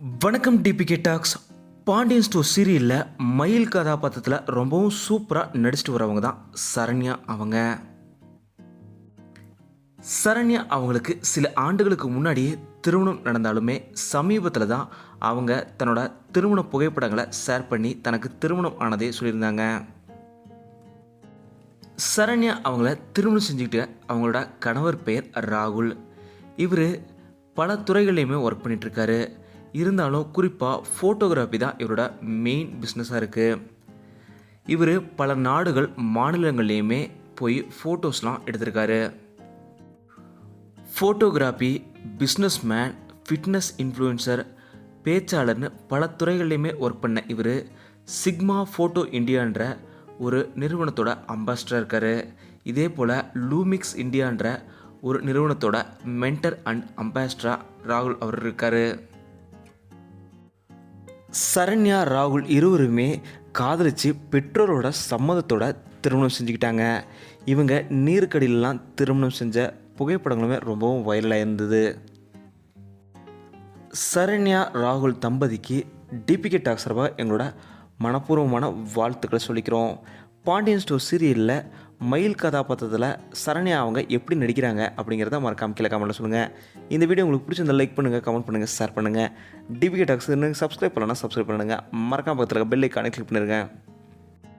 வணக்கம் DPK tax Pandian store சீரியலில் மயில் கதாபாத்திரத்தில் ரொம்பவும் சூப்பராக நடிச்சிட்டு வரவங்க தான் சரண்யா அவங்க. சரண்யா அவங்களுக்கு சில ஆண்டுகளுக்கு முன்னாடியே திருமணம் நடந்தாலுமே சமீபத்தில் தான் அவங்க தன்னோட திருமண புகைப்படங்களை ஷேர் பண்ணி தனக்கு திருமணம் ஆனதே சொல்லியிருந்தாங்க. சரண்யா அவங்கள திருமணம் செஞ்சுக்கிட்டு அவங்களோட கணவர் பெயர் ராகுல். இவர் பல துறைகள்லையுமே ஒர்க் பண்ணிகிட்ருக்காரு இருந்தாலும் குறிப்பாக ஃபோட்டோகிராஃபி தான் இவரோட மெயின் பிஸ்னஸாக இருக்குது இவர் பல நாடுகள் மாநிலங்கள்லேயுமே போய் ஃபோட்டோஸ்லாம் எடுத்திருக்காரு. Photography business man fitness influencer பேச்சாளர்னு பல துறைகள்லையுமே ஒர்க் பண்ண இவர் சிக்மா ஃபோட்டோ இந்தியான்ற ஒரு நிறுவனத்தோட அம்பாஸ்டராக இருக்கார். இதே போல் லூமிக்ஸ் இந்தியான்ற ஒரு நிறுவனத்தோட மென்டர் அண்ட் அம்பாசிடராக ராகுல் அவர் இருக்கார். சரண்யா ராகுல் இருவருமே காதலிச்சு பெற்றோரோட சம்மதத்தோட திருமணம் செஞ்சுக்கிட்டாங்க. இவங்க நீருக்கடியிலலாம் திருமணம் செஞ்ச புகைப்படங்களுமே ரொம்பவும் வைரலாக இருந்தது சரண்யா ராகுல் தம்பதிக்கு டிபிகே டாக் சார்பாக எங்களோட மனப்பூர்வமான வாழ்த்துக்களை சொல்லிக்கிறோம். பாண்டியன் ஸ்டோர் சீரியலில் மயில் கதாபாத்திரத்தில் சரண்யா அவங்க எப்படி நடிக்கிறாங்க அப்படிங்கிறத மறக்காம கீழே கமெண்ட்டில் சொல்லுங்கள் இந்த வீடியோ உங்களுக்கு பிடிச்சிருந்தால் லைக் பண்ணுங்கள் கமெண்ட் பண்ணுங்கள் ஷேர் பண்ணுங்கள் டிபிகே டாக்ஸ் சப்ஸ்கிரைப் பண்ணலன்னா சப்ஸ்கிரைப் பண்ணுங்கள் மறக்காம பக்கத்தில் பெல் ஐக்கானை கிளிக் பண்ணிருங்க.